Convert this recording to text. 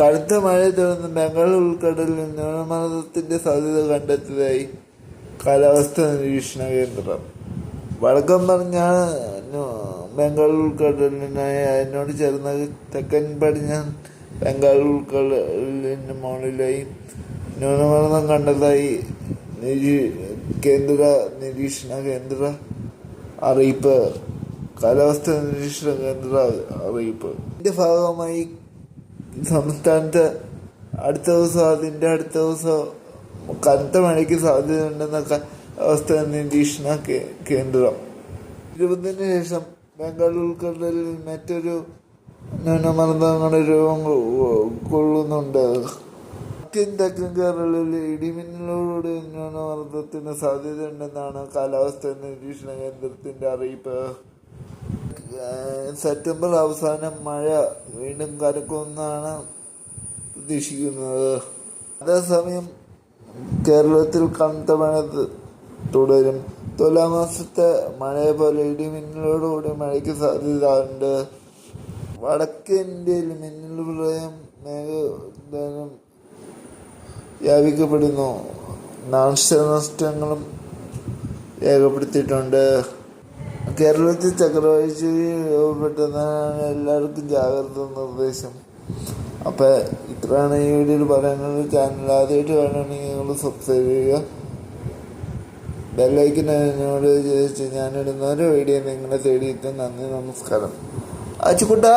കടുത്ത മഴയെ തുടർന്ന് ബംഗാൾ ഉൾക്കടലിൽ ന്യൂനമർദ്ദത്തിന്റെ സാധ്യത കണ്ടെത്തിയതായി കാലാവസ്ഥാ നിരീക്ഷണ കേന്ദ്രം. വടക്കം പറഞ്ഞ ബംഗാൾ ഉൾക്കടലിനായി അതിനോട് ചേർന്ന തെക്കൻ പടിഞ്ഞാൻ ബംഗാൾ ഉൾക്കടലിന് മുകളിലായി ന്യൂനമർദ്ദം കണ്ടതായി കേന്ദ്ര നിരീക്ഷണ കേന്ദ്ര അറിയിപ്പ് കാലാവസ്ഥാ നിരീക്ഷണ കേന്ദ്ര അറിയിപ്പ്. ഇതിന്റെ ഭാഗമായി സംസ്ഥാനത്ത് അടുത്ത ദിവസം അതിന്റെ അടുത്ത ദിവസം കനത്ത മഴയ്ക്ക് സാധ്യതയുണ്ടെന്നൊക്കെ അവസ്ഥ നിരീക്ഷണ കേന്ദ്രം. ഇരുപതിന് ശേഷം ബംഗാൾ ഉൾക്കടലിൽ മറ്റൊരു ന്യൂനമർദ്ദങ്ങളുടെ രൂപം കൊള്ളുന്നുണ്ട്. തെക്കൻ തെക്കൻ കേരളത്തിൽ ഇടിമിന്നലോട് ന്യൂനമർദ്ദത്തിന് സാധ്യതയുണ്ടെന്നാണ് കാലാവസ്ഥാ നിരീക്ഷണ കേന്ദ്രത്തിന്റെ അറിയിപ്പ്. സെപ്റ്റംബർ അവസാനം മഴ വീണ്ടും കനക്കുമെന്നാണ് പ്രതീക്ഷിക്കുന്നത്. അതേസമയം കേരളത്തിൽ കനത്ത മഴ തുടരും തുടരും. തുലാമാസത്തെ മഴയെ പോലെ ഇടിമിന്നലോടുകൂടി മഴയ്ക്ക് സാധ്യത ഉണ്ട് വടക്കേ ഇന്ത്യയിൽ മിന്നൽ പ്രളയം മേഘം വ്യാപിക്കപ്പെടുന്നു നാശനഷ്ടങ്ങളും രേഖപ്പെടുത്തിയിട്ടുണ്ട്. കേരളത്തിൽ ചക്രവാഴ്ച രൂപപ്പെട്ടതാണ് എല്ലാവർക്കും ജാഗ്രത നിർദ്ദേശം. അപ്പം ഇത്രയാണ് ഈ വീഡിയോയിൽ പറയാനുള്ളത് ചാനൽ ആദ്യമായിട്ട് വേണമെങ്കിൽ നിങ്ങൾ സബ്സ്ക്രൈബ് ചെയ്യുക. ബെല്ലൈക്കിന് എന്നോട് ചോദിച്ച് ഞാനിടുന്ന ഒരു വീഡിയോ നിങ്ങളെ തേടിയിട്ട് നന്ദി നമസ്കാരം. അച്ചുകുട്ടാ